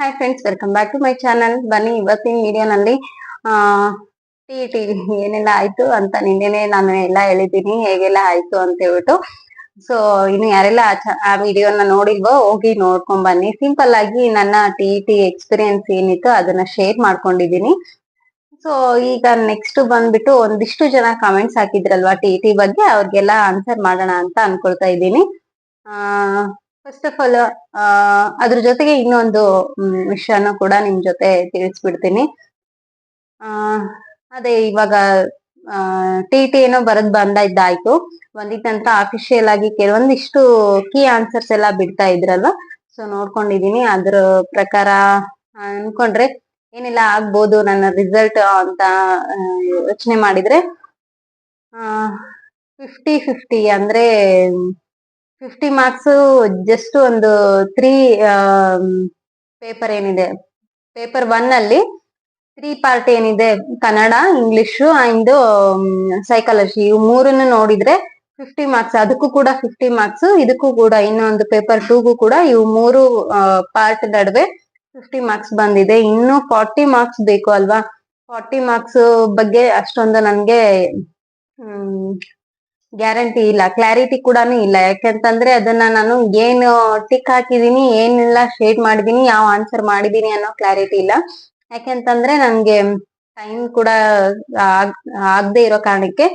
Hi friends welcome back to my channel ಬನ್ನಿ, ಇವತ್ತಿನ ವಿಡಿಯೋನಲ್ಲಿ ಟಿ ಟಿ ಏನೆಲ್ಲ ಆಯ್ತು ಅಂತ ನಿನ್ನೆನೆ ನಾನು ಎಲ್ಲ ಹೇಳಿದ್ದೀನಿ, ಹೇಗೆಲ್ಲ ಆಯ್ತು ಅಂತ ಹೇಳ್ಬಿಟ್ಟು. ಸೊ ಇನ್ನು ಯಾರೆಲ್ಲ ಆ ವಿಡಿಯೋನ ನೋಡಿಲ್ವೋ, ಹೋಗಿ ನೋಡ್ಕೊಂಡ್ ಬನ್ನಿ. ಸಿಂಪಲ್ ಆಗಿ ನನ್ನ ಟಿ ಟಿ ಎಕ್ಸ್ಪೀರಿಯನ್ಸ್ ಏನಿತ್ತು, ಅದನ್ನ ಶೇರ್ ಮಾಡ್ಕೊಂಡಿದ್ದೀನಿ. ಸೊ ಈಗ ನೆಕ್ಸ್ಟ್ ಬಂದ್ಬಿಟ್ಟು ಒಂದಿಷ್ಟು ಜನ ಕಾಮೆಂಟ್ಸ್ ಹಾಕಿದ್ರಲ್ವಾ ಟಿ ಟಿ ಬಗ್ಗೆ, ಅವ್ರಿಗೆಲ್ಲ ಆನ್ಸರ್ ಮಾಡೋಣ ಅಂತ ಅನ್ಕೊಳ್ತಾ ಇದ್ದೀನಿ. ಫಸ್ಟ್ ಆಫ್ ಆಲ್ ಅದ್ರ ಜೊತೆಗೆ ಇನ್ನೊಂದು ವಿಷಯನ ಕೂಡ ನಿಮ್ ಜೊತೆ ತಿಳಿಸ್ಬಿಡ್ತೀನಿ. ಅದೇ ಇವಾಗ ಟಿ ಟಿ ಏನೋ ಬರದ್ ಬಂದ ಇದ್ದಾಯ್ತು. ಬಂದಿದ ನಂತರ ಅಫಿಷಿಯಲ್ ಆಗಿ ಕೆಲವೊಂದಿಷ್ಟು ಕೀ ಆನ್ಸರ್ಸ್ ಎಲ್ಲ ಬಿಡ್ತಾ ಇದ್ರಲ್ಲ ಸೊ ನೋಡ್ಕೊಂಡಿದೀನಿ. ಅದ್ರ ಪ್ರಕಾರ ಅನ್ಕೊಂಡ್ರೆ ಏನೆಲ್ಲ ಆಗ್ಬೋದು ನನ್ನ ರಿಸಲ್ಟ್ ಅಂತ ಯೋಚನೆ ಮಾಡಿದ್ರೆ ಫಿಫ್ಟಿ ಫಿಫ್ಟಿ ಅಂದ್ರೆ ಫಿಫ್ಟಿ ಮಾರ್ಕ್ಸ್ ಜಸ್ಟ್ ಒಂದು ತ್ರೀ ಪೇಪರ್ ಏನಿದೆ. ಪೇಪರ್ ಒನ್ ಅಲ್ಲಿ ತ್ರೀ ಪಾರ್ಟ್ ಏನಿದೆ. ಕನ್ನಡ ಇಂಗ್ಲಿಷು ಅಂಡ್ ಸೈಕಾಲಜಿ ಇವು ಮೂರನ್ನು ನೋಡಿದ್ರೆ ಫಿಫ್ಟಿ ಮಾರ್ಕ್ಸ್ ಅದಕ್ಕೂ ಕೂಡ ಫಿಫ್ಟಿ ಮಾರ್ಕ್ಸ್ ಇದಕ್ಕೂ ಕೂಡ ಇನ್ನೊಂದು ಪೇಪರ್ ಟೂಗೂ ಕೂಡ ಇವು ಮೂರು ಪಾರ್ಟ್ ನಡುವೆ ಫಿಫ್ಟಿ ಮಾರ್ಕ್ಸ್ ಬಂದಿದೆ. ಇನ್ನು ಫಾರ್ಟಿ ಮಾರ್ಕ್ಸ್ ಬೇಕು ಅಲ್ವಾ? ಫಾರ್ಟಿ ಮಾರ್ಕ್ಸ್ ಬಗ್ಗೆ ಅಷ್ಟೊಂದು ನನ್ಗೆ ಗ್ಯಾರಂಟಿ ಇಲ್ಲ ಕ್ಲಾರಿಟಿ ಕೂಡ ಇಲ್ಲ. ಯಾಕೆಂತಂದ್ರೆ ಅದನ್ನ ನಾನು ಏನು ಟಿಕ್ ಹಾಕಿದೀನಿ, ಏನೆಲ್ಲ ಶೇಡ್ ಮಾಡಿದೀನಿ, ಯಾವ ಆನ್ಸರ್ ಮಾಡಿದೀನಿ ಅನ್ನೋ ಕ್ಲಾರಿಟಿ ಇಲ್ಲ. ಯಾಕೆಂತಂದ್ರೆ ನನ್ಗೆ ಟೈಮ್ ಕೂಡ ಆಗದೆ ಇರೋ ಕಾರಣಕ್ಕೆ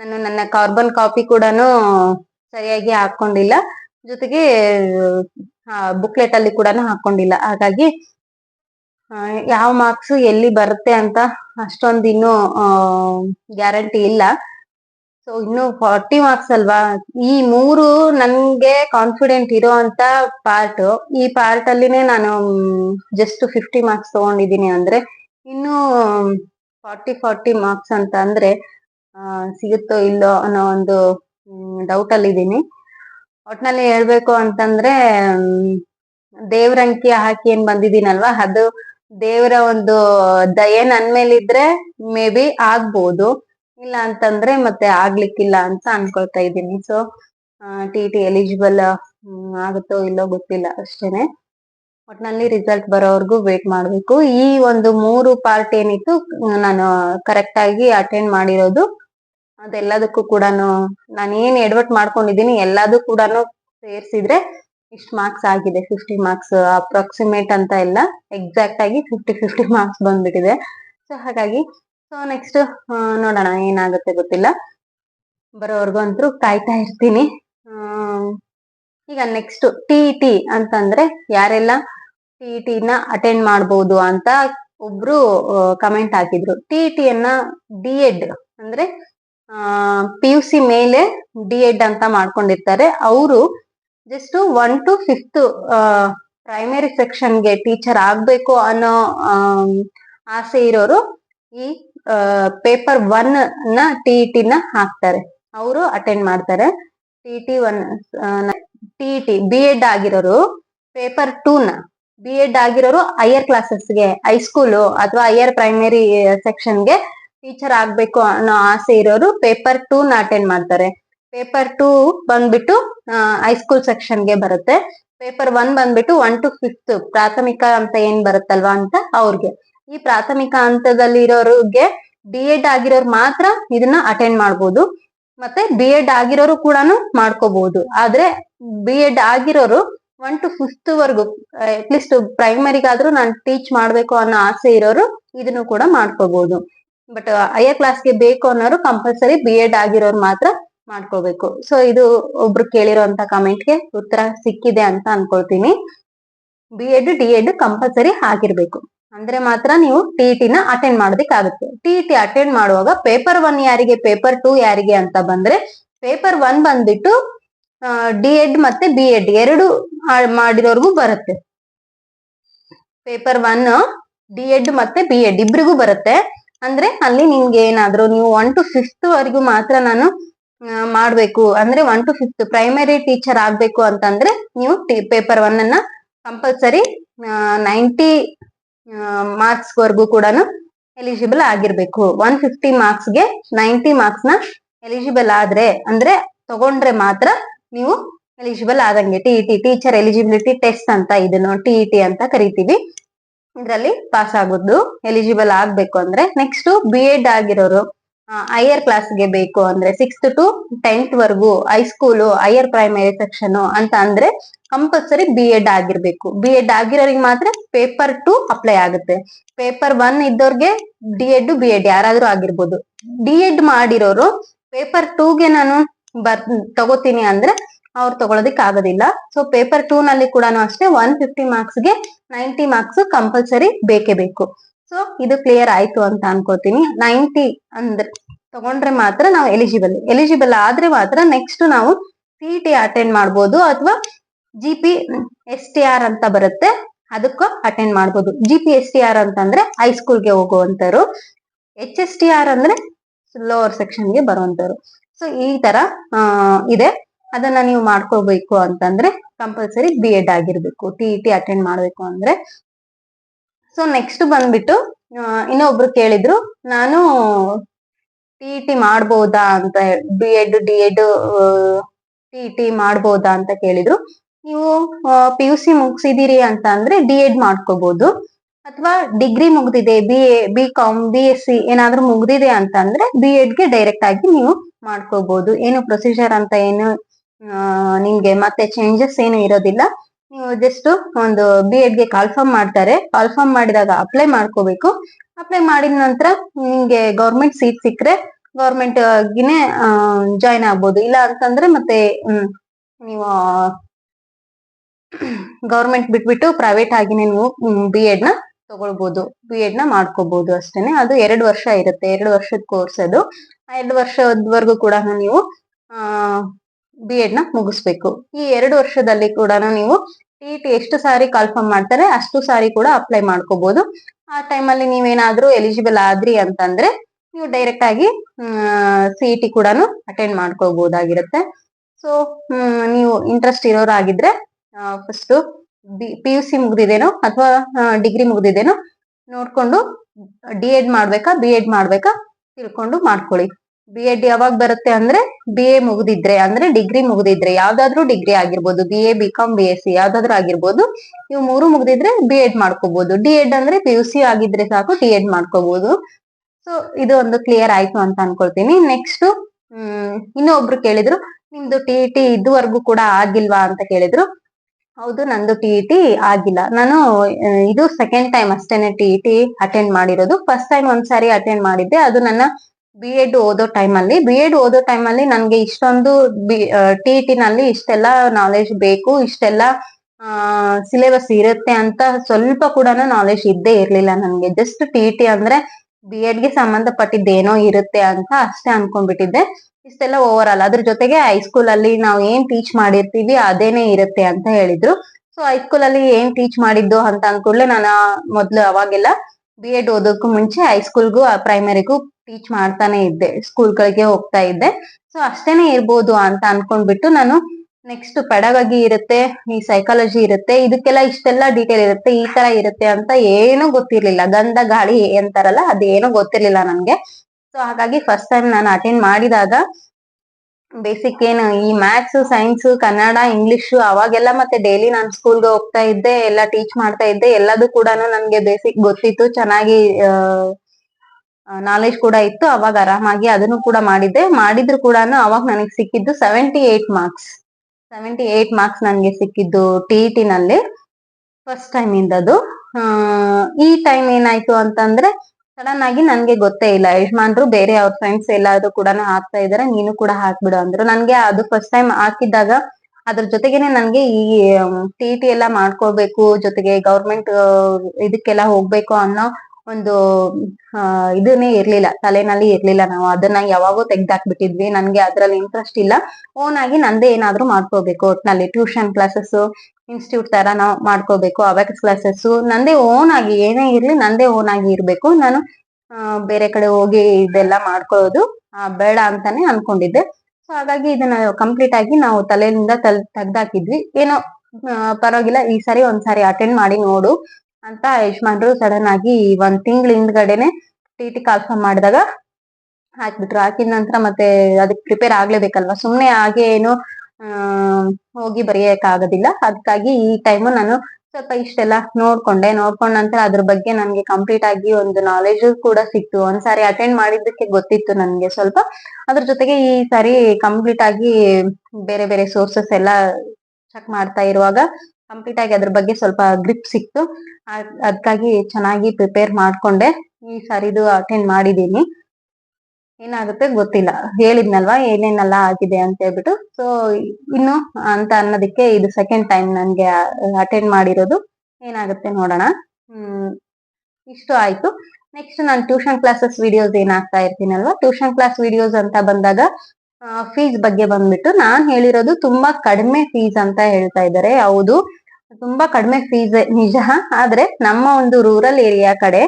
ನಾನು ನನ್ನ ಕಾರ್ಬನ್ ಕಾಪಿ ಕೂಡ ಸರಿಯಾಗಿ ಹಾಕೊಂಡಿಲ್ಲ. ಜೊತೆಗೆ ಬುಕ್ಲೆಟ್ ಅಲ್ಲಿ ಕೂಡ ಹಾಕೊಂಡಿಲ್ಲ. ಹಾಗಾಗಿ ಯಾವ ಮಾರ್ಕ್ಸ್ ಎಲ್ಲಿ ಬರುತ್ತೆ ಅಂತ ಅಷ್ಟೊಂದು ಇನ್ನೂ ಗ್ಯಾರಂಟಿ ಇಲ್ಲ. ಸೊ ಇನ್ನು ಫಾರ್ಟಿ ಮಾರ್ಕ್ಸ್ ಅಲ್ವಾ? ಈ ಮೂರು ನನ್ಗೆ ಕಾನ್ಫಿಡೆಂಟ್ ಇರೋ ಅಂತ ಪಾರ್ಟ್ ಈ ಪಾರ್ಟ್ ಅಲ್ಲಿನೇ ನಾನು ಜಸ್ಟ್ ಫಿಫ್ಟಿ ಮಾರ್ಕ್ಸ್ ತಗೊಂಡಿದ್ದೀನಿ ಅಂದ್ರೆ, ಇನ್ನು ಫಾರ್ಟಿ ಫಾರ್ಟಿ ಮಾರ್ಕ್ಸ್ ಅಂತ ಅಂದ್ರೆ ಸಿಗುತ್ತೋ ಇಲ್ಲೋ ಅನ್ನೋ ಒಂದು ಡೌಟ್ ಅಲ್ಲಿ ಇದ್ದೀನಿ ಒಟ್ನಲ್ಲಿ ಹೇಳ್ಬೇಕು ಅಂತಂದ್ರೆ ದೇವ್ರಂಕಿ ಹಾಕಿ ಏನ್ ಬಂದಿದ್ದೀನಲ್ವಾ? ಅದು ದೇವರ ಒಂದು ದಯೆ ನನ್ ಮೇಲಿದ್ರೆ ಮೇ ಬಿ ಆಗ್ಬೋದು. ಇಲ್ಲ ಅಂತಂದ್ರೆ ಮತ್ತೆ ಆಗ್ಲಿಕ್ಕಿಲ್ಲ ಅಂತ ಅನ್ಕೊಳ್ತಾ ಇದ್ದೀನಿ. ಸೊ ಟಿ ಟಿ ಎಲಿಜಿಬಲ್ ಆಗುತ್ತೋ ಇಲ್ಲೋ ಗೊತ್ತಿಲ್ಲ ಅಷ್ಟೇನೆ. ಒಟ್ನಲ್ಲಿ ರಿಸಲ್ಟ್ ಬರೋವರೆಗೂ ವೇಟ್ ಮಾಡ್ಬೇಕು. ಈ ಒಂದು ಮೂರು ಪಾರ್ಟ್ ಏನಿತ್ತು, ನಾನು ಕರೆಕ್ಟ್ ಆಗಿ ಅಟೆಂಡ್ ಮಾಡಿರೋದು, ಅದೆಲ್ಲದಕ್ಕೂ ಕೂಡ ನಾನು ಏನ್ ಎಡ್ವರ್ಟ್ ಮಾಡ್ಕೊಂಡಿದ್ದೀನಿ ಎಲ್ಲದೂ ಕೂಡ ಸೇರ್ಸಿದ್ರೆ ಇಷ್ಟು ಮಾರ್ಕ್ಸ್ ಆಗಿದೆ ಫಿಫ್ಟಿ ಮಾರ್ಕ್ಸ್ ಅಪ್ರಾಕ್ಸಿಮೇಟ್ ಅಂತ ಇಲ್ಲ ಎಕ್ಸಾಕ್ಟ್ ಆಗಿ ಫಿಫ್ಟಿ ಫಿಫ್ಟಿ ಮಾರ್ಕ್ಸ್ ಬಂದ್ಬಿಟ್ಟಿದೆ. ಸೊ ಹಾಗಾಗಿ ಸೊ ನೆಕ್ಸ್ಟ್ ನೋಡೋಣ ಏನಾಗುತ್ತೆ ಗೊತ್ತಿಲ್ಲ. ಬರೋವರೆಗೂ ಅಂತೂ ಕಾಯ್ತಾ ಇರ್ತೀನಿ. ಈಗ ನೆಕ್ಸ್ಟ್ ಟಿ ಟಿ ಅಂತಂದ್ರೆ ಯಾರೆಲ್ಲ ಟಿ ಟಿನ ಅಟೆಂಡ್ ಮಾಡ್ಬೋದು ಅಂತ ಒಬ್ರು ಕಮೆಂಟ್ ಹಾಕಿದ್ರು. ಟಿ ಟಿಯನ್ನ ಡಿ ಎಡ್ ಅಂದ್ರೆ ಪಿ ಯು ಸಿ ಮೇಲೆ ಡಿ ಎಡ್ ಅಂತ ಮಾಡ್ಕೊಂಡಿರ್ತಾರೆ. ಅವರು just one to fifth primary ಸೆಕ್ಷನ್ಗೆ teacher ಆಗ್ಬೇಕು ಅನ್ನೋ ಆಸೆ ಇರೋರು ಈ ಪೇಪರ್ ಒನ್ನ ಟಿ ನ ಹಾಕ್ತಾರೆ. ಅವರು ಅಟೆಂಡ್ ಮಾಡ್ತಾರೆ. T T one T T B Ed ಆಗಿರೋರು ಪೇಪರ್ ಟೂ ನ ಬಿ ಎಡ್ ಆಗಿರೋರು ಹೈಯರ್ ಕ್ಲಾಸಸ್ಗೆ ಹೈಸ್ಕೂಲು ಅಥವಾ ಹೈಯರ್ ಪ್ರೈಮರಿ ಸೆಕ್ಷನ್ಗೆ ಟೀಚರ್ ಆಗ್ಬೇಕು ಅನ್ನೋ ಆಸೆ ಇರೋರು ಪೇಪರ್ ಟೂ ನ ಅಟೆಂಡ್ ಮಾಡ್ತಾರೆ. ಪೇಪರ್ ಟೂ ಬಂದ್ಬಿಟ್ಟು ಹೈಸ್ಕೂಲ್ ಸೆಕ್ಷನ್ಗೆ ಬರುತ್ತೆ. ಪೇಪರ್ ಒನ್ ಬಂದ್ಬಿಟ್ಟು ಒನ್ ಟು ಫಿಫ್ತ್ ಪ್ರಾಥಮಿಕ ಅಂತ ಏನ್ ಬರುತ್ತಲ್ವಾ ಅಂತ ಅವ್ರಿಗೆ. ಈ ಪ್ರಾಥಮಿಕ ಹಂತದಲ್ಲಿ ಇರೋರಿಗೆ ಬಿ ಎಡ್ ಆಗಿರೋರು ಮಾತ್ರ ಇದನ್ನ ಅಟೆಂಡ್ ಮಾಡ್ಬೋದು. ಮತ್ತೆ ಬಿ ಎಡ್ ಆಗಿರೋರು ಕೂಡ ಮಾಡ್ಕೋಬಹುದು ಆದ್ರೆ ಬಿ ಎಡ್ ಆಗಿರೋರು ಒನ್ ಟು ಫಿಫ್ತ್ ವರ್ಗು ಅಟ್ಲೀಸ್ಟ್ ಪ್ರೈಮರಿಗಾದ್ರೂ ನಾನು ಟೀಚ್ ಮಾಡ್ಬೇಕು ಅನ್ನೋ ಆಸೆ ಇರೋರು ಇದನ್ನು ಕೂಡ ಮಾಡ್ಕೋಬಹುದು ಬಟ್ ಹೈಯರ್ ಕ್ಲಾಸ್ಗೆ ಬೇಕು ಅನ್ನೋರು ಕಂಪಲ್ಸರಿ ಬಿ ಎಡ್ ಆಗಿರೋರು ಮಾತ್ರ ಮಾಡ್ಕೋಬೇಕು. ಸೊ ಇದು ಒಬ್ರು ಕೇಳಿರೋಂತ ಕಮೆಂಟ್ಗೆ ಉತ್ತರ ಸಿಕ್ಕಿದೆ ಅಂತ ಅನ್ಕೊಳ್ತೀನಿ. B Ed D Ed compulsory ಆಗಿರ್ಬೇಕು. ಅಂದ್ರೆ ಮಾತ್ರ ನೀವು ಟಿ ನ ಅಟೆಂಡ್ ಮಾಡೋದಕ್ಕಾಗುತ್ತೆ. ಟಿ ಟಿ ಅಟೆಂಡ್ ಮಾಡುವಾಗ ಪೇಪರ್ ಒನ್ ಯಾರಿಗೆ ಪೇಪರ್ ಟೂ ಯಾರಿಗೆ ಅಂತ ಬಂದ್ರೆ ಪೇಪರ್ ಒನ್ ಬಂದ್ಬಿಟ್ಟು ಡಿ ಎಡ್ ಮತ್ತೆ ಬಿ ಎಡ್ ಎರಡು ಮಾಡಿರೋರ್ಗೂ ಬರುತ್ತೆ. ಪೇಪರ್ ಒನ್ ಡಿ ಎಡ್ ಮತ್ತೆ ಬಿ ಎಡ್ ಇಬ್ರಿಗೂ ಬರುತ್ತೆ. ಅಂದ್ರೆ ಅಲ್ಲಿ ನಿಮ್ಗೆ ಏನಾದ್ರು ನೀವು ಒನ್ ಟು ಫಿಫ್ತ್ ವರೆಗೂ ಮಾತ್ರ ನಾನು ಮಾಡ್ಬೇಕು. ಅಂದ್ರೆ one to fifth primary teacher ಆಗ್ಬೇಕು ಅಂತಂದ್ರೆ ನೀವು ಪೇಪರ್ ಒನ್ ಅನ್ನ ಕಂಪಲ್ಸರಿ ನೈಂಟಿ ಮಾರ್ಕ್ಸ್ ವರ್ಗೂ ಕೂಡ ಎಲಿಜಿಬಲ್ ಆಗಿರ್ಬೇಕು. ಒನ್ ಫಿಫ್ಟಿ ಮಾರ್ಕ್ಸ್ಗೆ ನೈಂಟಿ ಮಾರ್ಕ್ಸ್ನ ಎಲಿಜಿಬಲ್ ಆದ್ರೆ, ಅಂದ್ರೆ ತಗೊಂಡ್ರೆ ಮಾತ್ರ ನೀವು ಎಲಿಜಿಬಲ್ ಆದಂಗೆ. T T teacher eligibility test ಅಂತ ಇದನ್ನು ಟಿ ಟಿ ಅಂತ ಕರಿತೀವಿ. ಇದ್ರಲ್ಲಿ ಪಾಸ್ ಆಗೋದು ಎಲಿಜಿಬಲ್ ಆಗ್ಬೇಕು ಅಂದ್ರೆ ನೆಕ್ಸ್ಟ್ ಬಿ ಎಡ್ ಆಗಿರೋರು ಹೈಯರ್ ಕ್ಲಾಸ್ಗೆ ಬೇಕು ಅಂದ್ರೆ ಸಿಕ್ಸ್ತ್ ಟು ಟೆಂತ್ ವರ್ಗು high school higher primary section ಅಂತ ಅಂದ್ರೆ ಕಂಪಲ್ಸರಿ ಬಿ ಎಡ್ ಆಗಿರ್ಬೇಕು. ಬಿ ಎಡ್ ಆಗಿರೋರಿಗೆ ಮಾತ್ರ ಪೇಪರ್ ಟು ಅಪ್ಲೈ ಆಗುತ್ತೆ. ಪೇಪರ್ ಒನ್ ಇದ್ದವ್ರಿಗೆ ಡಿ ಎಡ್ ಬಿ ಎಡ್ ಯಾರಾದ್ರೂ ಆಗಿರ್ಬೋದು. ಡಿ ಎಡ್ ಮಾಡಿರೋರು ಪೇಪರ್ ಟೂಗೆ ನಾನು ಬರ್, ತಗೋತೀನಿ ಅಂದ್ರೆ ಅವ್ರು ತಗೊಳೋದಿಕ್ ಆಗೋದಿಲ್ಲ. ಸೊ ಪೇಪರ್ ಟೂ ನಲ್ಲಿ ಕೂಡ ಅಷ್ಟೇ ಒನ್ ಫಿಫ್ಟಿ ಮಾರ್ಕ್ಸ್ಗೆ ನೈಂಟಿ ಮಾರ್ಕ್ಸ್ ಕಂಪಲ್ಸರಿ ಬೇಕೇ ಬೇಕು. ಸೊ ಇದು ಕ್ಲಿಯರ್ ಆಯ್ತು ಅಂತ ಅನ್ಕೋತೀನಿ. ನೈಂಟಿ ಅಂದ್ರೆ ತಗೊಂಡ್ರೆ ಮಾತ್ರ ನಾವು ಎಲಿಜಿಬಲ್ ಎಲಿಜಿಬಲ್ ಆದ್ರೆ ಮಾತ್ರ ನೆಕ್ಸ್ಟ್ ನಾವು ಸಿ ಟಿ ಅಟೆಂಡ್ ಮಾಡ್ಬೋದು ಅಥವಾ G P S T R ಅಂತ ಬರುತ್ತೆ. ಅದಕ್ಕೂ ಅಟೆಂಡ್ ಮಾಡ್ಬೋದು. G P S T R ಅಂತಂದ್ರೆ ಹೈಸ್ಕೂಲ್ಗೆ ಹೋಗುವಂತರು ಎಚ್ ಎಸ್ ಟಿ ಆರ್ ಅಂದ್ರೆ ಲೋವರ್ ಸೆಕ್ಷನ್ಗೆ ಬರುವಂತರು ಸೊ ಈ ತರ ಇದೆ. ಅದನ್ನ ನೀವು ಮಾಡ್ಕೋಬೇಕು ಅಂತಂದ್ರೆ ಕಂಪಲ್ಸರಿ ಬಿ ಎಡ್ ಆಗಿರ್ಬೇಕು. ಟಿ ಇ ಟಿ ಅಟೆಂಡ್ ಮಾಡ್ಬೇಕು ಅಂದ್ರೆ ಸೊ ನೆಕ್ಸ್ಟ್ ಬಂದ್ಬಿಟ್ಟು ಇನ್ನೊಬ್ರು ಕೇಳಿದ್ರು, ನಾನು ಟಿ ಟಿ ಮಾಡ್ಬೋದಾ ಅಂತ B Ed D Ed T T ಮಾಡ್ಬೋದಾ ಅಂತ ಕೇಳಿದ್ರು. ನೀವು ಪಿ ಯು ಸಿ ಮುಗಿಸಿದಿರಿ ಅಂತ ಅಂದ್ರೆ ಡಿ ಎಡ್ ಮಾಡ್ಕೋಬಹುದು ಅಥವಾ ಡಿಗ್ರಿ ಮುಗ್ದಿದೆ B A B Com B S C ಏನಾದ್ರೂ ಮುಗ್ದಿದೆ ಅಂತ ಅಂದ್ರೆ ಬಿ ಎಡ್ಗೆ ಡೈರೆಕ್ಟ್ ಆಗಿ ನೀವು ಮಾಡ್ಕೋಬಹುದು ಏನು ಪ್ರೊಸೀಜರ್ ಅಂತ ಏನು ನಿಮ್ಗೆ ಮತ್ತೆ ಚೇಂಜಸ್ ಏನು ಇರೋದಿಲ್ಲ. ಜಸ್ಟ್ ಒಂದು ಬಿ ಎಡ್ಗೆ ಕಾಲ್ಫಾರ್ಮ್ ಮಾಡ್ತಾರೆ. ಕಾಲ್ಫಾರ್ಮ್ ಮಾಡಿದಾಗ ಅಪ್ಲೈ ಮಾಡ್ಕೋಬೇಕು. ಅಪ್ಲೈ ಮಾಡಿದ ನಂತರ ನಿಮ್ಗೆ ಗೌರ್ಮೆಂಟ್ ಸೀಟ್ ಸಿಕ್ಕರೆ ಗೌರ್ಮೆಂಟ್ ಗಿನೇ ಜಾಯ್ನ್ ಆಗ್ಬೋದು. ಇಲ್ಲ ಅಂತಂದ್ರೆ ಮತ್ತೆ ನೀವು ಗೌರ್ಮೆಂಟ್ ಬಿಟ್ಬಿಟ್ಟು ಪ್ರೈವೇಟ್ ಆಗಿನೇ ನೀವು ಬಿ ಎಡ್ನ ತಗೊಳ್ಬಹುದು ಬಿ ಎಡ್ನ ಮಾಡ್ಕೋಬಹುದು ಅಷ್ಟೇನೆ. ಅದು ಎರಡು ವರ್ಷ ಇರುತ್ತೆ. ಎರಡು ವರ್ಷದ ಕೋರ್ಸ್ ಅದು. ಆ ಎರಡು ವರ್ಷದವರೆಗೂ ಕೂಡ ನೀವು ಬಿ ಎಡ್ನ ಮುಗಿಸ್ಬೇಕು. ಈ ಎರಡು ವರ್ಷದಲ್ಲಿ ಕೂಡ ನೀವು ಟಿ ಎಷ್ಟು ಸಾರಿ ಕನ್ಫರ್ಮ್ ಮಾಡ್ತಾರೆ ಅಷ್ಟು ಸಾರಿ ಕೂಡ ಅಪ್ಲೈ ಮಾಡ್ಕೋಬಹುದು ಆ ಟೈಮಲ್ಲಿ ನೀವೇನಾದ್ರೂ ಎಲಿಜಿಬಲ್ ಆದ್ರಿ ಅಂತಂದ್ರೆ ನೀವು ಡೈರೆಕ್ಟ್ ಆಗಿ ಸಿ ಟಿ ಕೂಡ ಅಟೆಂಡ್ ಮಾಡ್ಕೋಬಹುದಾಗಿರುತ್ತೆ ಸೊ ನೀವು ಇಂಟ್ರೆಸ್ಟ್ ಇರೋರಾಗಿದ್ರೆ ಫಸ್ಟ್ ಪಿ ಯು ಸಿ ಮುಗ್ದಿದೇನೋ ಅಥವಾ ಡಿಗ್ರಿ ಮುಗ್ದಿದೇನೋ ನೋಡ್ಕೊಂಡು ಡಿ ಎಡ್ ಮಾಡ್ಬೇಕಾ ಬಿ ಎಡ್ ಮಾಡ್ಬೇಕಾ ತಿಳ್ಕೊಂಡು ಮಾಡ್ಕೊಳ್ಳಿ. ಬಿ ಎಡ್ ಯಾವಾಗ ಬರುತ್ತೆ ಅಂದ್ರೆ ಬಿ ಎ ಮುಗ್ದಿದ್ರೆ, ಅಂದ್ರೆ ಡಿಗ್ರಿ ಮುಗ್ದಿದ್ರೆ, ಯಾವ್ದಾದ್ರು ಡಿಗ್ರಿ ಆಗಿರ್ಬೋದು B A B com B S C ಯಾವ್ದಾದ್ರು ಆಗಿರ್ಬೋದು, ನೀವು ಮೂರು ಮುಗಿದಿದ್ರೆ ಬಿ ಎಡ್ ಮಾಡ್ಕೋಬಹುದು ಡಿ ಎಡ್ ಅಂದ್ರೆ ಪಿ ಯು ಸಿ ಆಗಿದ್ರೆ ಸಾಕು ಡಿ ಎಡ್ ಮಾಡ್ಕೋಬಹುದು ಸೊ ಇದು ಒಂದು ಕ್ಲಿಯರ್ ಆಯ್ತು ಅಂತ ಅನ್ಕೊಳ್ತೀನಿ. ನೆಕ್ಸ್ಟ್ ಹ್ಮ್, ಇನ್ನೊಬ್ರು ಕೇಳಿದ್ರು, ನಿಮ್ದು ಟಿ ಟಿ ಇದುವರೆಗೂ ಕೂಡ ಆಗಿಲ್ವಾ ಅಂತ ಕೇಳಿದ್ರು. ಹೌದು, ನಂದು ಟಿ ಟಿ ಆಗಿಲ್ಲ. ನಾನು ಇದು ಸೆಕೆಂಡ್ ಟೈಮ್ ಅಷ್ಟೇನೆ ಟಿ ಟಿ ಅಟೆಂಡ್ ಮಾಡಿರೋದು. ಫಸ್ಟ್ ಟೈಮ್ ಒಂದ್ಸಾರಿ ಅಟೆಂಡ್ ಮಾಡಿದ್ದೆ. ಅದು ನನ್ನ ಬಿ ಎಡ್ ಓದೋ ಟೈಮಲ್ಲಿ ಬಿ ಎಡ್ ಓದೋ ಟೈಮಲ್ಲಿ ನನ್ಗೆ ಇಷ್ಟೊಂದು ಟಿ ಟಿ ನಲ್ಲಿ ಇಷ್ಟೆಲ್ಲ ನಾಲೆಜ್ ಬೇಕು, ಇಷ್ಟೆಲ್ಲ ಸಿಲೆಬಸ್ ಇರುತ್ತೆ ಅಂತ ಸ್ವಲ್ಪ ಕೂಡ ನಾಲೆಜ್ ಇದ್ದೇ ಇರ್ಲಿಲ್ಲ ನನ್ಗೆ. ಜಸ್ಟ್ ಟಿ ಟಿ ಅಂದ್ರೆ ಬಿ ಎಡ್ಗೆ ಸಂಬಂಧಪಟ್ಟಿದ್ದೇನೋ ಇರುತ್ತೆ ಅಂತ ಅಷ್ಟೇ ಅನ್ಕೊಂಡ್ಬಿಟ್ಟಿದ್ದೆ. ಇಷ್ಟೆಲ್ಲ ಓವರ್ ಆಲ್ ಅದ್ರ ಜೊತೆಗೆ ಹೈಸ್ಕೂಲ್ ಅಲ್ಲಿ ನಾವು ಏನ್ ಟೀಚ್ ಮಾಡಿರ್ತೀವಿ ಅದೇನೆ ಇರುತ್ತೆ ಅಂತ ಹೇಳಿದ್ರು. ಸೊ ಹೈಸ್ಕೂಲ್ ಅಲ್ಲಿ ಏನ್ ಟೀಚ್ ಮಾಡಿದ್ದು ಅಂತ ಅನ್ಕೂಡ್ಲೆ ನಾನು ಮೊದ್ಲು ಅವಾಗೆಲ್ಲ. ಬಿ ಎಡ್ ಓದೋಕ್ಕೂ ಮುಂಚೆ ಹೈಸ್ಕೂಲ್ಗೂ ಪ್ರೈಮರಿಗೂ ಟೀಚ್ ಮಾಡ್ತಾನೆ ಇದ್ದೆ ಸ್ಕೂಲ್ಗಳಿಗೆ ಹೋಗ್ತಾ ಇದ್ದೆ. ಸೊ ಅಷ್ಟೇನೆ ಇರ್ಬೋದು ಅಂತ ಅನ್ಕೊಂಡ್ಬಿಟ್ಟು ನಾನು ನೆಕ್ಸ್ಟ್ ಪೆಡಗಾಗಿ ಇರುತ್ತೆ, ಈ ಸೈಕಾಲಜಿ ಇರುತ್ತೆ, ಇದಕ್ಕೆಲ್ಲ ಇಷ್ಟೆಲ್ಲ ಡೀಟೇಲ್ ಇರುತ್ತೆ, ಈ ತರ ಇರುತ್ತೆ ಅಂತ ಏನೂ ಗೊತ್ತಿರ್ಲಿಲ್ಲ. ಗಂಧ, ಗಾಳಿ ಅಂತಾರಲ್ಲ, ಅದೇನೂ ಗೊತ್ತಿರ್ಲಿಲ್ಲ ನನ್ಗೆ. ಸೊ ಹಾಗಾಗಿ ಫಸ್ಟ್ ಟೈಮ್ ನಾನು ಅಟೆಂಡ್ ಮಾಡಿದಾಗ ಬೇಸಿಕ್ ಏನು ಈ ಮ್ಯಾಥ್ಸ್ ಸೈನ್ಸ್ ಕನ್ನಡ ಇಂಗ್ಲಿಷ್ ಅವಾಗೆಲ್ಲ ಮತ್ತೆ ಡೈಲಿ ನಾನು ಸ್ಕೂಲ್ಗೆ ಹೋಗ್ತಾ ಇದ್ದೆ, ಎಲ್ಲ ಟೀಚ್ ಮಾಡ್ತಾ ಇದ್ದೆ, ಎಲ್ಲದೂ ಕೂಡ ನನ್ಗೆ ಬೇಸಿಕ್ ಗೊತ್ತಿತ್ತು, ಚೆನ್ನಾಗಿ ನಾಲೆಜ್ ಕೂಡ ಇತ್ತು ಅವಾಗ ಆರಾಮಾಗಿ ಅದನ್ನು ಕೂಡ ಮಾಡಿದ್ದೆ. ಮಾಡಿದ್ರು ಕೂಡ ಅವಾಗ ನನಗೆ ಸಿಕ್ಕಿದ್ದು seventy eight marks seventy eight marks ನನಗೆ ಸಿಕ್ಕಿದ್ದು ಟಿ ಟಿ ನಲ್ಲಿ ಫಸ್ಟ್ ಟೈಮ್ ಇಂದದು. ಆ, ಈ ಟೈಮ್ ಏನಾಯ್ತು ಅಂತಂದ್ರೆ ಸಡನ್ ಆಗಿ ನನ್ಗೆ ಗೊತ್ತೇ ಇಲ್ಲ. ಯಜಮಾನ್ರು ಬೇರೆ ಅವ್ರ ಫ್ರೆಂಡ್ಸ್ ಎಲ್ಲಾದ್ರೂ ಕೂಡ ಹಾಕ್ತಾ ಇದಾರೆ ನೀನು ಕೂಡ ಹಾಕ್ಬಿಡು ಅಂದ್ರು. ನನ್ಗೆ ಅದು ಫಸ್ಟ್ ಟೈಮ್ ಹಾಕಿದ್ದಾಗ ಅದ್ರ ಜೊತೆಗೇನೆ ನನ್ಗೆ ಈ ಟಿ ಟಿ ಎಲ್ಲ ಮಾಡ್ಕೋಬೇಕು ಜೊತೆಗೆ ಗೌರ್ಮೆಂಟ್ ಇದಕ್ಕೆಲ್ಲ ಹೋಗ್ಬೇಕು ಅನ್ನೋ ಒಂದು ಇದನ್ನೇ ಇರ್ಲಿಲ್ಲ, ತಲೆನಲ್ಲಿ ಇರ್ಲಿಲ್ಲ ನಾವು. ಅದನ್ನ ಯಾವಾಗೋ ತೆಗ್ದಾಕ್ಬಿಟ್ಟಿದ್ವಿ. ನನ್ಗೆ ಅದ್ರಲ್ಲಿ ಇಂಟ್ರೆಸ್ಟ್ ಇಲ್ಲ. ಓನ್ ಆಗಿ ನಂದೇ ಏನಾದ್ರೂ ಮಾಡ್ಕೋಬೇಕು. ಒಟ್ನಲ್ಲಿ ಟ್ಯೂಷನ್ ಕ್ಲಾಸಸ್ ಇನ್ಸ್ಟಿಟ್ಯೂಟ್ ತರ ನಾವು ಮಾಡ್ಕೋಬೇಕು ಅವೆಕ್ಸ್ ಕ್ಲಾಸಸ್ ನಂದೇ ಓನ್ ಆಗಿ, ಏನೇ ಇರ್ಲಿ ನಂದೇ ಓನ್ ಆಗಿ ಇರ್ಬೇಕು. ನಾನು ಬೇರೆ ಕಡೆ ಹೋಗಿ ಇದೆಲ್ಲ ಮಾಡ್ಕೊಳ್ಳೋದು ಬೇಡ ಅಂತಾನೆ ಅನ್ಕೊಂಡಿದ್ದೆ. ಸೊ ಹಾಗಾಗಿ ಇದನ್ನ ಕಂಪ್ಲೀಟ್ ಆಗಿ ನಾವು ತಲೆಯಿಂದ ತಲ್, ತೆಗ್ದಾಕಿದ್ವಿ. ಏನೋ ಪರವಾಗಿಲ್ಲ, ಈ ಸಾರಿ ಒಂದ್ಸಾರಿ ಅಟೆಂಡ್ ಮಾಡಿ ನೋಡು. ಅಂತ ಯಜಮಾನ್ರು ಸಡನ್ ಆಗಿ ಒಂದ್ ತಿಂಗಳ ಹಿಂದ್ಗಡೆನೆ ಟಿ ಟಿ ಕಾಲ್ಫಾರ್ಮ್ ಮಾಡಿದಾಗ ಹಾಕ್ಬಿಟ್ರು. ಹಾಕಿದ ನಂತರ ಮತ್ತೆ ಅದಕ್ಕೆ ಪ್ರಿಪೇರ್ ಆಗ್ಲೇಬೇಕಲ್ವಾ? ಸುಮ್ನೆ ಹಾಗೆ ಏನು ಹೋಗಿ ಬರೆಯಕ್ ಆಗೋದಿಲ್ಲ ಅದಕ್ಕಾಗಿ ಈ ಟೈಮು ನಾನು ಸ್ವಲ್ಪ ಇಷ್ಟೆಲ್ಲ ನೋಡ್ಕೊಂಡೆ. ನೋಡ್ಕೊಂಡ ನಂತರ ಅದ್ರ ಬಗ್ಗೆ ನನ್ಗೆ ಕಂಪ್ಲೀಟ್ ಆಗಿ ಒಂದು ನಾಲೆಜ್ ಕೂಡ ಸಿಕ್ತು. ಒಂದ್ಸಾರಿ ಅಟೆಂಡ್ ಮಾಡಿದ್ದಕ್ಕೆ ಗೊತ್ತಿತ್ತು ನನ್ಗೆ ಸ್ವಲ್ಪ. ಅದ್ರ ಜೊತೆಗೆ ಈ ಸಾರಿ ಕಂಪ್ಲೀಟ್ ಆಗಿ ಬೇರೆ ಬೇರೆ ಸೋರ್ಸಸ್ ಎಲ್ಲ ಚೆಕ್ ಮಾಡ್ತಾ ಇರುವಾಗ ಕಂಪ್ಲೀಟ್ ಆಗಿ ಅದ್ರ ಬಗ್ಗೆ ಸ್ವಲ್ಪ ಗ್ರಿಪ್ ಸಿಕ್ತು. ಅದಕ್ಕಾಗಿ ಚೆನ್ನಾಗಿ ಪ್ರಿಪೇರ್ ಮಾಡ್ಕೊಂಡೆ. ಈ ಸಾರಿದು ಅಟೆಂಡ್ ಮಾಡಿದೀನಿ ಏನಾಗುತ್ತೆ ಗೊತ್ತಿಲ್ಲ. ಹೇಳಿದ್ನಲ್ವಾ, ಏನೇನೆಲ್ಲ ಆಗಿದೆ ಅಂತ ಹೇಳ್ಬಿಟ್ಟು. ಸೊ ಇನ್ನು ಅಂತ ಅನ್ನೋದಕ್ಕೆ ಇದು ಸೆಕೆಂಡ್ ಟೈಮ್ ನನ್ಗೆ ಅಟೆಂಡ್ ಮಾಡಿರೋದು. ಏನಾಗುತ್ತೆ ನೋಡೋಣ. ಹ್ಮ್, ಇಷ್ಟು ಆಯ್ತು. ನೆಕ್ಸ್ಟ್ ನಾನು ಟ್ಯೂಷನ್ ಕ್ಲಾಸಸ್ ವಿಡಿಯೋಸ್ ಏನಾಗ್ತಾ ಇರ್ತೀನಲ್ವಾ? ಟ್ಯೂಷನ್ ಕ್ಲಾಸ್ ವಿಡಿಯೋಸ್ ಅಂತ ಬಂದಾಗ ಫೀಸ್ ಬಗ್ಗೆ ಬಂದ್ಬಿಟ್ಟು ನಾನ್ ಹೇಳಿರೋದು ತುಂಬಾ ಕಡಿಮೆ ಫೀಸ್ ಅಂತ ಹೇಳ್ತಾ ಇದ್ದಾರೆ. ಹೌದು. ತುಂಬಾ ಕಡಿಮೆ ಫೀಸ್ ನಿಜ, ಆದ್ರೆ ನಮ್ಮ ಒಂದು ರೂರಲ್ ಏರಿಯಾ ಕಡೆ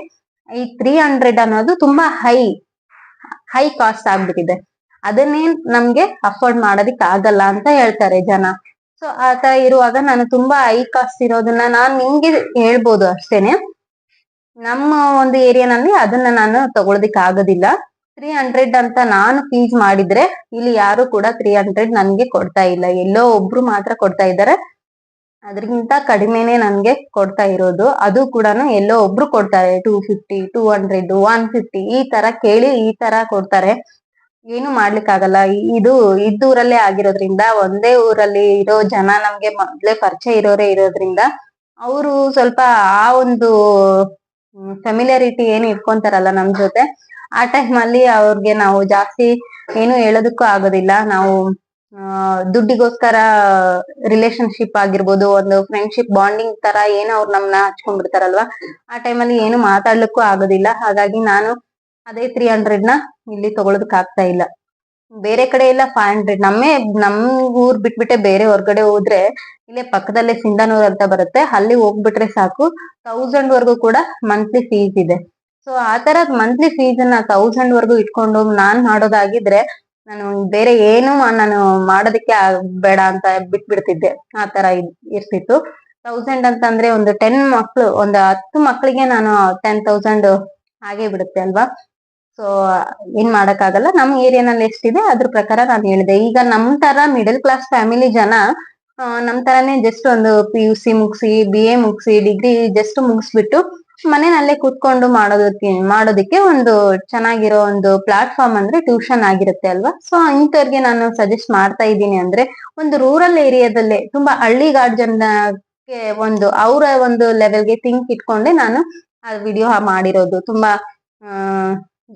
ಈ ತ್ರೀ ಹಂಡ್ರೆಡ್ ಅನ್ನೋದು ತುಂಬಾ ಹೈ ಹೈ ಕಾಸ್ಟ್ ಆಗ್ಬಿಟ್ಟಿದೆ. ಅದನ್ನೇ ನಮ್ಗೆ ಅಫೋರ್ಡ್ ಮಾಡೋದಿಕ್ ಆಗಲ್ಲ ಅಂತ ಹೇಳ್ತಾರೆ ಜನ. ಸೊ ಆತರ ಇರುವಾಗ ನಾನು ತುಂಬಾ ಹೈ ಕಾಸ್ಟ್ ಇರೋದನ್ನ ನಾನ್ ನಿಮ್ಗೆ ಹೇಳ್ಬೋದು ಅಷ್ಟೇನೆ. ನಮ್ಮ ಒಂದು ಏರಿಯಾನಲ್ಲಿ ಅದನ್ನ ನಾನು ತಗೊಳದಿಕ್ ಆಗೋದಿಲ್ಲ. ತ್ರೀ ಹಂಡ್ರೆಡ್ ಅಂತ ನಾನು ಫೀಸ್ ಮಾಡಿದ್ರೆ ಇಲ್ಲಿ ಯಾರು ಕೂಡ ತ್ರೀ ಹಂಡ್ರೆಡ್ ನನ್ಗೆ ಕೊಡ್ತಾ ಇಲ್ಲ. ಎಲ್ಲೋ ಒಬ್ರು ಮಾತ್ರ ಕೊಡ್ತಾ ಇದ್ದಾರೆ. ಅದಕ್ಕಿಂತ ಕಡಿಮೆನೆ ನನ್ಗೆ ಕೊಡ್ತಾ ಇರೋದು. ಅದು ಕೂಡ ಎಲ್ಲೋ ಒಬ್ರು ಕೊಡ್ತಾರೆ. Two fifty two hundred one fifty ಈ ತರ ಕೇಳಿ ಈ ತರ ಕೊಡ್ತಾರೆ. ಏನು ಮಾಡ್ಲಿಕ್ಕಾಗಲ್ಲ. ಇದು ಇದ್ದೂರಲ್ಲೇ ಆಗಿರೋದ್ರಿಂದ, ಒಂದೇ ಊರಲ್ಲಿ ಇರೋ ಜನ ನಮ್ಗೆ ಮೊದ್ಲೇ ಪರಿಚಯ ಇರೋರೇ ಇರೋದ್ರಿಂದ, ಅವರು ಸ್ವಲ್ಪ ಆ ಒಂದು ಫೆಮಿಲಿಯಾರಿಟಿ ಏನು ಇಟ್ಕೊಂತಾರಲ್ಲ ನಮ್ ಜೊತೆ. ಆ ಟೈಮ್ ಅಲ್ಲಿ ಅವ್ರಿಗೆ ನಾವು ಜಾಸ್ತಿ ಏನು ಹೇಳೋದಕ್ಕೂ ಆಗೋದಿಲ್ಲ. ನಾವು ದುಡ್ಡಿಗೋಸ್ಕರ ರಿಲೇಶನ್ಶಿಪ್ ಆಗಿರ್ಬೋದು, ಒಂದು ಫ್ರೆಂಡ್ಶಿಪ್ ಬಾಂಡಿಂಗ್ ತರ ಏನೋ ಅವ್ರು ನಮ್ನ ಹಚ್ಕೊಂಡ್ಬಿಡ್ತಾರಲ್ವಾ? ಆ ಟೈಮಲ್ಲಿ ಏನು ಮಾತಾಡ್ಲಿಕ್ಕೂ ಆಗೋದಿಲ್ಲ. ಹಾಗಾಗಿ ನಾನು ಅದೇ ತ್ರೀ ಹಂಡ್ರೆಡ್ನ ಇಲ್ಲಿ ತಗೊಳೋದಕ್ ಆಗ್ತಾ ಇಲ್ಲ. ಬೇರೆ ಕಡೆ ಎಲ್ಲ ಫೈವ್ ಹಂಡ್ರೆಡ್ ನಮ್ಮೇ, ನಮ್ ಊರ್ ಬಿಟ್ಬಿಟ್ಟೆ ಬೇರೆ ಹೊರ್ಗಡೆ ಹೋದ್ರೆ ಇಲ್ಲೇ ಪಕ್ಕದಲ್ಲೇ ಸಿಂಧನೂರ್ ಅಂತ ಬರುತ್ತೆ. ಅಲ್ಲಿ ಹೋಗ್ಬಿಟ್ರೆ ಸಾಕು. ಥೌಸಂಡ್ ವರ್ಗು ಕೂಡ ಮಂತ್ಲಿ ಫೀಸ್ ಇದೆ. ಸೊ ಆ ತರದ್ ಮಂತ್ಲಿ ಫೀಸ್ ಅನ್ನ ತೌಸಂಡ್ ವರ್ಗು ಇಟ್ಕೊಂಡು ನಾನ್ ಮಾಡೋದಾಗಿದ್ರೆ ನಾನು ಬೇರೆ ಏನು ನಾನು ಮಾಡೋದಕ್ಕೆ ಬೇಡ ಅಂತ ಬಿಟ್ಬಿಡ್ತಿದ್ದೆ. ಆ ತರ ಇರ್ತಿತ್ತು. ತೌಸಂಡ್ ಅಂತಂದ್ರೆ ಒಂದು ಟೆನ್ ಮಕ್ಳು, ಒಂದು ಹತ್ತು ಮಕ್ಳಿಗೆ ನಾನು ಟೆನ್ ತೌಸಂಡ್ ಹಾಗೆ ಬಿಡುತ್ತೆ ಅಲ್ವಾ? ಸೊ ಏನ್ ಮಾಡಕ್ಕಾಗಲ್ಲ. ನಮ್ ಏರಿಯಾನಲ್ಲಿ ಎಷ್ಟಿದೆ, ಅದ್ರ ಪ್ರಕಾರ ನಾನು ಹೇಳಿದೆ. ಈಗ ನಮ್ ತರ ಮಿಡಲ್ ಕ್ಲಾಸ್ ಫ್ಯಾಮಿಲಿ ಜನ ನಮ್ ತರಾನೇ ಜಸ್ಟ್ ಒಂದು ಪಿ ಯು ಸಿ ಮುಗಿಸಿ ಬಿ ಎ ಮುಗಿಸಿ ಡಿಗ್ರಿ ಜಸ್ಟ್ ಮುಗಿಸ್ಬಿಟ್ಟು ಮನೆಯಲ್ಲೇ ಕೂತ್ಕೊಂಡು ಮಾಡೋದಕ್ಕೆ ಮಾಡೋದಕ್ಕೆ ಒಂದು ಚೆನ್ನಾಗಿರೋ ಒಂದು ಪ್ಲಾಟ್ಫಾರ್ಮ್ ಅಂದ್ರೆ ಟ್ಯೂಷನ್ ಆಗಿರುತ್ತೆ ಅಲ್ವಾ? ಸೊ ಇಂಥವ್ರಿಗೆ ನಾನು ಸಜೆಸ್ಟ್ ಮಾಡ್ತಾ ಇದ್ದೀನಿ ಅಂದ್ರೆ ಒಂದು ರೂರಲ್ ಏರಿಯಾದಲ್ಲೇ ತುಂಬಾ ಹಳ್ಳಿಗಾಡ್ ಜನಕ್ಕೆ ಒಂದು, ಅವರ ಒಂದು ಲೆವೆಲ್ಗೆ ಥಿಂಕ್ ಇಟ್ಕೊಂಡೆ ನಾನು ಆ ವಿಡಿಯೋ ಮಾಡಿರೋದು. ತುಂಬಾ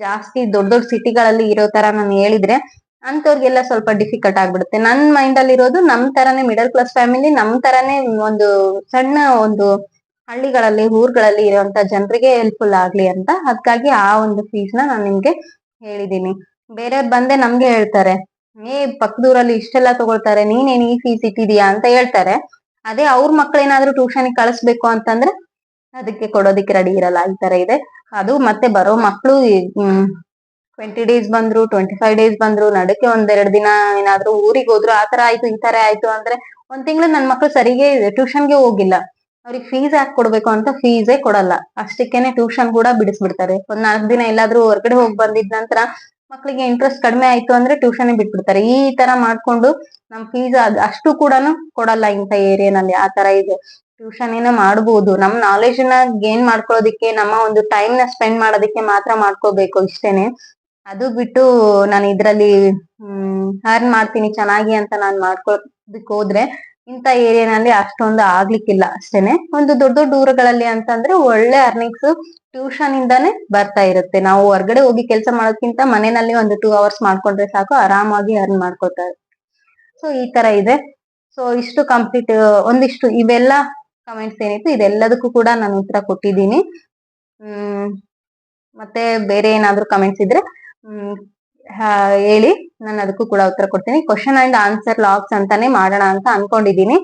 ಜಾಸ್ತಿ ದೊಡ್ಡ ದೊಡ್ಡ ಸಿಟಿಗಳಲ್ಲಿ ಇರೋ ತರ ನಾನು ಹೇಳಿದ್ರೆ ಅಂತವ್ರಿಗೆಲ್ಲ ಸ್ವಲ್ಪ ಡಿಫಿಕಲ್ಟ್ ಆಗ್ಬಿಡುತ್ತೆ. ನನ್ ಮೈಂಡ್ ಅಲ್ಲಿ ಇರೋದು ನಮ್ ತರಾನೇ ಮಿಡಲ್ ಕ್ಲಾಸ್ ಫ್ಯಾಮಿಲಿ ನಮ್ ತರಾನೇ ಒಂದು ಸಣ್ಣ ಒಂದು ಹಳ್ಳಿಗಳಲ್ಲಿ, ಊರ್ಗಳಲ್ಲಿ ಇರುವಂತ ಜನರಿಗೆ ಹೆಲ್ಪ್ಫುಲ್ ಆಗ್ಲಿ ಅಂತ. ಅದಕ್ಕಾಗಿ ಆ ಒಂದು ಫೀಸ್ನ ನಾನು ನಿಮ್ಗೆ ಹೇಳಿದೀನಿ. ಬೇರೆ ಬಂದೆ ನಮ್ಗೆ ಹೇಳ್ತಾರೆ, ಏ ಪಕ್ಕದೂರಲ್ಲಿ ಇಷ್ಟೆಲ್ಲ ತಗೊಳ್ತಾರೆ, ನೀನೇನ್ ಈ ಫೀಸ್ ಇಟ್ಟಿದೀಯಾ? ಅಂತ ಹೇಳ್ತಾರೆ. ಅದೇ ಅವ್ರ ಮಕ್ಳೇನಾದ್ರೂ ಟ್ಯೂಷನ್ ಕಳಿಸ್ಬೇಕು ಅಂತಂದ್ರೆ ಅದಕ್ಕೆ ಕೊಡೋದಿಕ್ಕೆ ರೆಡಿ ಇರಲ್ಲ, ಈ ತರ ಇದೆ. ಅದು ಮತ್ತೆ ಬರೋ ಮಕ್ಕಳು ಟ್ವೆಂಟಿ ಡೇಸ್ ಬಂದ್ರು ಟ್ವೆಂಟಿ ಫೈವ್ ಡೇಸ್ ಬಂದ್ರು, ನಡಕ್ಕೆ ಒಂದೆರಡು ದಿನ ಏನಾದ್ರು ಊರಿಗೆ ಹೋದ್ರು ಆತರ ಆಯ್ತು, ಈ ತರ ಆಯ್ತು ಅಂದ್ರೆ ಒಂದ್ ತಿಂಗಳು ನನ್ ಮಕ್ಳು ಸರಿಗೆ ಟ್ಯೂಷನ್ಗೆ ಹೋಗಿಲ್ಲ. ಅವ್ರಿಗೆ ಫೀಸ್ ಯಾಕೆ ಕೊಡ್ಬೇಕು ಅಂತ ಫೀಸೇ ಕೊಡಲ್ಲ. ಅಷ್ಟಕ್ಕೇನೆ ಟ್ಯೂಷನ್ ಕೂಡ ಬಿಡಿಸ್ಬಿಡ್ತಾರೆ. ಒಂದ್ ನಾಲ್ಕು ದಿನ ಎಲ್ಲಾದ್ರೂ ಹೊರಗಡೆ ಹೋಗಿ ಬಂದಿದ್ ನಂತರ ಮಕ್ಳಿಗೆ ಇಂಟ್ರೆಸ್ಟ್ ಕಡಿಮೆ ಆಯ್ತು ಅಂದ್ರೆ ಟ್ಯೂಷನ್ ಬಿಟ್ಬಿಡ್ತಾರೆ. ಈ ತರ ಮಾಡ್ಕೊಂಡು ನಮ್ ಫೀಸ್ ಅಷ್ಟು ಕೂಡ ಕೊಡಲ್ಲ ಇಂಥ ಏರಿಯಾನಲ್ಲಿ ಆ ತರ ಇದೆ. ಟ್ಯೂಷನ್ ಏನೋ ಮಾಡ್ಬೋದು. ನಮ್ ನಾಲೆಜ್ನ ಗೇನ್ ಮಾಡ್ಕೊಳ್ಳೋದಿಕ್ಕೆ, ನಮ್ಮ ಒಂದು ಟೈಮ್ನ ಸ್ಪೆಂಡ್ ಮಾಡೋದಿಕ್ಕೆ ಮಾತ್ರ ಮಾಡ್ಕೋಬೇಕು ಇಷ್ಟೇನೆ. ಅದು ಬಿಟ್ಟು ನಾನು ಇದ್ರಲ್ಲಿ, ಹ್ಮ್ ಅರ್ನ್ ಮಾಡ್ತೀನಿ, ಚೆನ್ನಾಗಿ ಅಂತ ನಾನ್ ಮಾಡ್ಕೊಳಕ್ ಹೋದ್ರೆ ಇಂಥ ಏರಿಯಾನಲ್ಲಿ ಅಷ್ಟೊಂದು ಆಗ್ಲಿಕ್ಕಿಲ್ಲ ಅಷ್ಟೇನೆ. ಒಂದು ದೊಡ್ಡ ದೊಡ್ಡ ಊರುಗಳಲ್ಲಿ ಅಂತಂದ್ರೆ ಒಳ್ಳೆ ಅರ್ನಿಂಗ್ಸ್ ಟ್ಯೂಷನ್ ಇಂದಾನೆ ಬರ್ತಾ ಇರುತ್ತೆ. ನಾವು ಹೊರ್ಗಡೆ ಹೋಗಿ ಕೆಲಸ ಮಾಡೋದ್ಕಿಂತ ಮನೆಯಲ್ಲಿ ಒಂದು ಟೂ ಅವರ್ಸ್ ಮಾಡ್ಕೊಂಡ್ರೆ ಸಾಕು, ಆರಾಮಾಗಿ ಅರ್ನ್ ಮಾಡ್ಕೊತಾರೆ ಸೊ ಈ ತರ ಇದೆ. ಸೊ ಇಷ್ಟು ಕಂಪ್ಲೀಟ್ ಒಂದಿಷ್ಟು ಇವೆಲ್ಲ ಕಮೆಂಟ್ಸ್ ಏನಿತ್ತು, ಇದೆಲ್ಲದಕ್ಕೂ ಕೂಡ ನಾನು ಉತ್ತರ ಕೊಟ್ಟಿದ್ದೀನಿ. ಹ್ಮ್, ಮತ್ತೆ ಬೇರೆ ಏನಾದ್ರು ಕಮೆಂಟ್ಸ್ ಇದ್ರೆ, ಹ್ಮ್ ಹೇಳಿ. ನಾನು ಅದಕ್ಕೂ ಕೂಡ ಉತ್ತರ ಕೊಡ್ತೀನಿ. ಕ್ವಶನ್ ಅಂಡ್ ಆನ್ಸರ್ ಲಾಗ್ಸ್ ಅಂತಾನೆ ಮಾಡೋಣ ಅಂತ ಅನ್ಕೊಂಡಿದೀನಿ.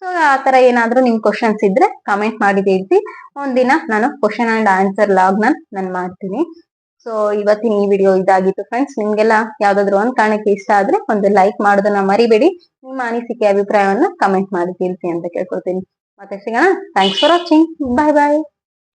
ಸೊ ಆ ತರ ಏನಾದ್ರೂ ನಿಮ್ ಕ್ವಶನ್ಸ್ ಇದ್ರೆ ಕಮೆಂಟ್ ಮಾಡಿ ತಿಳಿಸಿ ಒಂದಿನ ನಾನು ಕ್ವಶನ್ ಅಂಡ್ ಆನ್ಸರ್ ಲಾಗ್ನ ನಾನು ಮಾಡ್ತೀನಿ. ಸೊ ಇವತ್ತಿನ ಈ ವಿಡಿಯೋ ಇದಾಗಿತ್ತು ಫ್ರೆಂಡ್ಸ್ ನಿಮ್ಗೆಲ್ಲ ಯಾವ್ದಾದ್ರು ಒಂದ್ ಕಾರಣಕ್ಕೆ ಇಷ್ಟ ಆದ್ರೆ ಒಂದು ಲೈಕ್ ಮಾಡೋದನ್ನ ಮರಿಬೇಡಿ. ನಿಮ್ಮ ಅನಿಸಿಕೆ, ಅಭಿಪ್ರಾಯವನ್ನ ಕಮೆಂಟ್ ಮಾಡಿ ತಿಳಿಸಿ ಅಂತ ಕೇಳ್ಕೊಳ್ತೀನಿ ಮತ್ತೆ ಸಿಗೋಣ. Thanks for watching bye bye